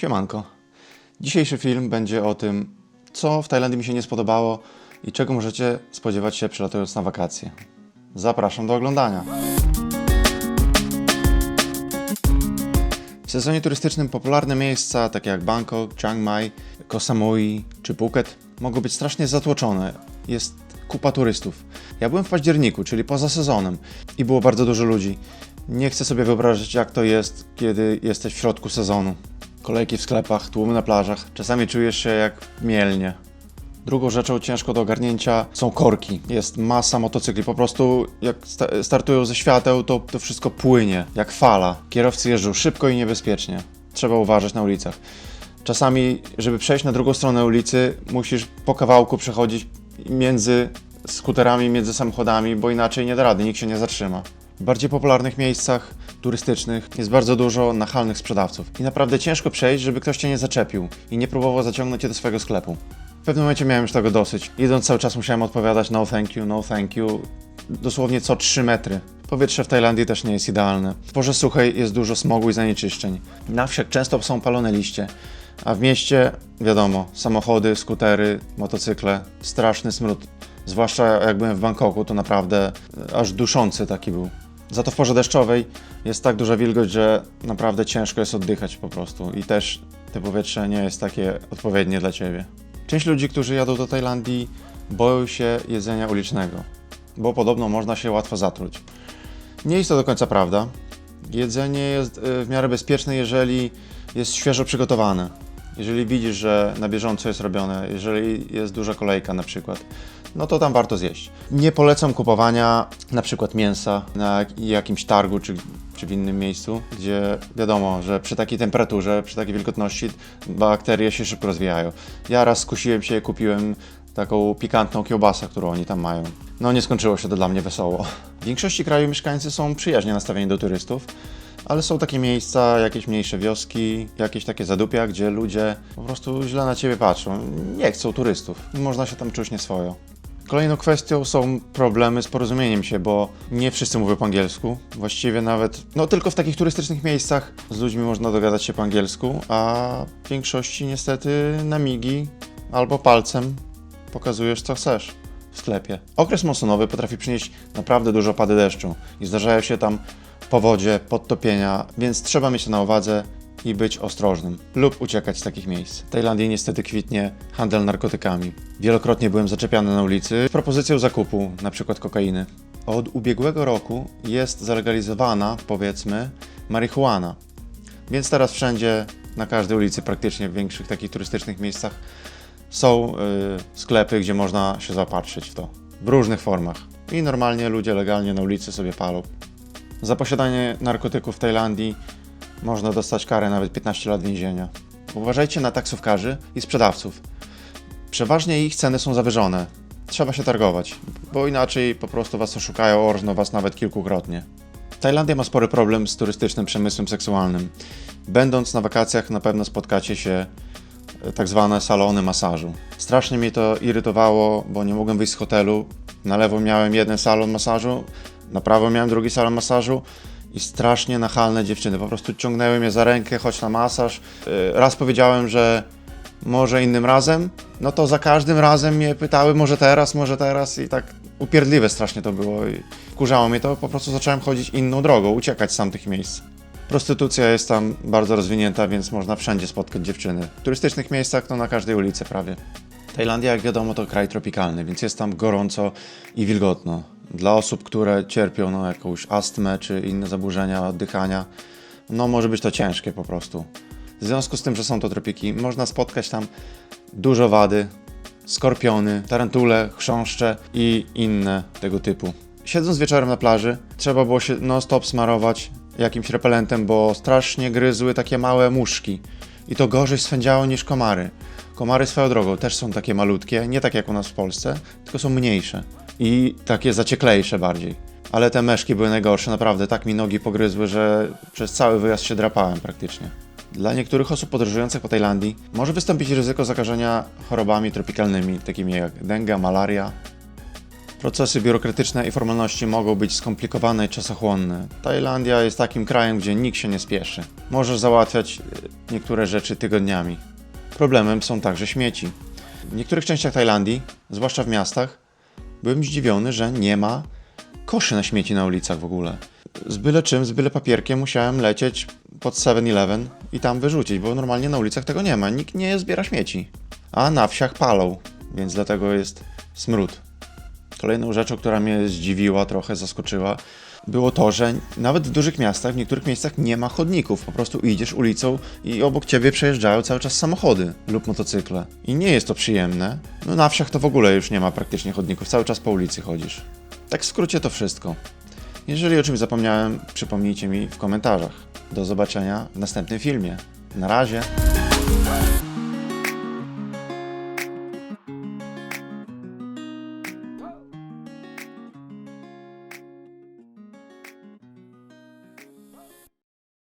Siemanko. Dzisiejszy film będzie o tym, co w Tajlandii mi się nie spodobało i czego możecie spodziewać się przylatując na wakacje. Zapraszam do oglądania. W sezonie turystycznym popularne miejsca takie jak Bangkok, Chiang Mai, Koh Samui czy Phuket mogą być strasznie zatłoczone. Jest kupa turystów. Ja byłem w październiku, czyli poza sezonem i było bardzo dużo ludzi. Nie chcę sobie wyobrazić jak to jest, kiedy jesteś w środku sezonu. Kolejki w sklepach, tłumy na plażach. Czasami czujesz się jak mielnie. Drugą rzeczą ciężko do ogarnięcia są korki. Jest masa motocykli. Po prostu jak sta- startują ze świateł, to, to wszystko płynie jak fala. Kierowcy jeżdżą szybko i niebezpiecznie. Trzeba uważać na ulicach. Czasami, żeby przejść na drugą stronę ulicy, musisz po kawałku przechodzić między skuterami, między samochodami, bo inaczej nie da rady, nikt się nie zatrzyma. W bardziej popularnych miejscach turystycznych jest bardzo dużo nachalnych sprzedawców i naprawdę ciężko przejść, żeby ktoś cię nie zaczepił i nie próbował zaciągnąć cię do swojego sklepu. W pewnym momencie miałem już tego dosyć. Idąc cały czas musiałem odpowiadać no thank you, no thank you, dosłownie co 3 metry. Powietrze w Tajlandii też nie jest idealne. W porze suchej jest dużo smogu i zanieczyszczeń. Na wsiach często są palone liście, a w mieście, wiadomo, samochody, skutery, motocykle, straszny smród. Zwłaszcza jak byłem w Bangkoku, to naprawdę e, aż duszący taki był. Za to w porze deszczowej jest tak duża wilgoć, że naprawdę ciężko jest oddychać po prostu i też to powietrze nie jest takie odpowiednie dla ciebie. Część ludzi, którzy jadą do Tajlandii, boją się jedzenia ulicznego, bo podobno można się łatwo zatruć. Nie jest to do końca prawda. Jedzenie jest y, w miarę bezpieczne, jeżeli jest świeżo przygotowane. Jeżeli widzisz, że na bieżąco jest robione, jeżeli jest duża kolejka na przykład, no to tam warto zjeść. Nie polecam kupowania na przykład mięsa na jakimś targu czy, czy w innym miejscu, gdzie wiadomo, że przy takiej temperaturze, przy takiej wilgotności bakterie się szybko rozwijają. Ja raz skusiłem się, kupiłem taką pikantną kiełbasę, którą oni tam mają. No nie skończyło się to dla mnie wesoło. W większości kraju mieszkańcy są przyjaźnie nastawieni do turystów, ale są takie miejsca, jakieś mniejsze wioski, jakieś takie zadupia, gdzie ludzie po prostu źle na ciebie patrzą. Nie chcą turystów. Można się tam czuć nieswojo. Kolejną kwestią są problemy z porozumieniem się, bo nie wszyscy mówią po angielsku. Właściwie nawet, no tylko w takich turystycznych miejscach z ludźmi można dogadać się po angielsku, a w większości niestety na migi albo palcem pokazujesz co chcesz sklepie. Okres monsunowy potrafi przynieść naprawdę dużo opady deszczu i zdarzają się tam powodzie, podtopienia, więc trzeba mieć to na uwadze i być ostrożnym lub uciekać z takich miejsc. W Tajlandii niestety kwitnie handel narkotykami. Wielokrotnie byłem zaczepiany na ulicy z propozycją zakupu, np. kokainy. Od ubiegłego roku jest zalegalizowana, powiedzmy, marihuana. Więc teraz wszędzie, na każdej ulicy, praktycznie w większych takich turystycznych miejscach są y, sklepy, gdzie można się zapatrzyć w to. W różnych formach. I normalnie ludzie legalnie na ulicy sobie palą. Za posiadanie narkotyków w Tajlandii można dostać karę nawet 15 lat więzienia. Uważajcie na taksówkarzy i sprzedawców. Przeważnie ich ceny są zawyżone. Trzeba się targować, bo inaczej po prostu was oszukają, orżną was nawet kilkukrotnie. Tajlandia ma spory problem z turystycznym przemysłem seksualnym. Będąc na wakacjach na pewno spotkacie się tak zwane salony masażu. Strasznie mnie to irytowało, bo nie mogłem wyjść z hotelu. Na lewo miałem jeden salon masażu, na prawo miałem drugi salon masażu i strasznie nachalne dziewczyny. Po prostu ciągnęły mnie za rękę, chodź na masaż. Yy, Raz powiedziałem, że może innym razem, no to za każdym razem mnie pytały, może teraz, może teraz i tak upierdliwe strasznie to było i wkurzało mnie to, po prostu zacząłem chodzić inną drogą, uciekać z tamtych miejsc. Prostytucja jest tam bardzo rozwinięta, więc można wszędzie spotkać dziewczyny. W turystycznych miejscach to na każdej ulicy prawie. Tajlandia, jak wiadomo, to kraj tropikalny, więc jest tam gorąco i wilgotno. Dla osób, które cierpią na jakąś astmę czy inne zaburzenia oddychania, no może być to ciężkie po prostu. W związku z tym, że są to tropiki, można spotkać tam dużo wady, skorpiony, tarantule, chrząszcze i inne tego typu. Siedząc wieczorem na plaży, trzeba było się non-stop smarować jakimś repelentem, bo strasznie gryzły takie małe muszki. I to gorzej swędziało niż komary. Komary swoją drogą też są takie malutkie, nie tak jak u nas w Polsce, tylko są mniejsze i takie zacieklejsze bardziej. Ale te meszki były najgorsze, naprawdę tak mi nogi pogryzły, że przez cały wyjazd się drapałem praktycznie. Dla niektórych osób podróżujących po Tajlandii może wystąpić ryzyko zakażenia chorobami tropikalnymi, takimi jak dengue, malaria. Procesy biurokratyczne i formalności mogą być skomplikowane i czasochłonne. Tajlandia jest takim krajem, gdzie nikt się nie spieszy. Możesz załatwiać e, niektóre rzeczy tygodniami. Problemem są także śmieci. W niektórych częściach Tajlandii, zwłaszcza w miastach, byłem zdziwiony, że nie ma koszy na śmieci na ulicach w ogóle. Z byle czym, z byle papierkiem musiałem lecieć pod 7-Eleven i tam wyrzucić, bo normalnie na ulicach tego nie ma. Nikt nie zbiera śmieci. A na wsiach palą, więc dlatego jest smród. Kolejną rzeczą, która mnie zdziwiła, trochę zaskoczyła, było to, że nawet w dużych miastach, w niektórych miejscach nie ma chodników. Po prostu idziesz ulicą i obok ciebie przejeżdżają cały czas samochody lub motocykle. I nie jest to przyjemne. No na wsiach to w ogóle już nie ma praktycznie chodników, cały czas po ulicy chodzisz. Tak w skrócie to wszystko. Jeżeli o czymś zapomniałem, przypomnijcie mi w komentarzach. Do zobaczenia w następnym filmie. Na razie.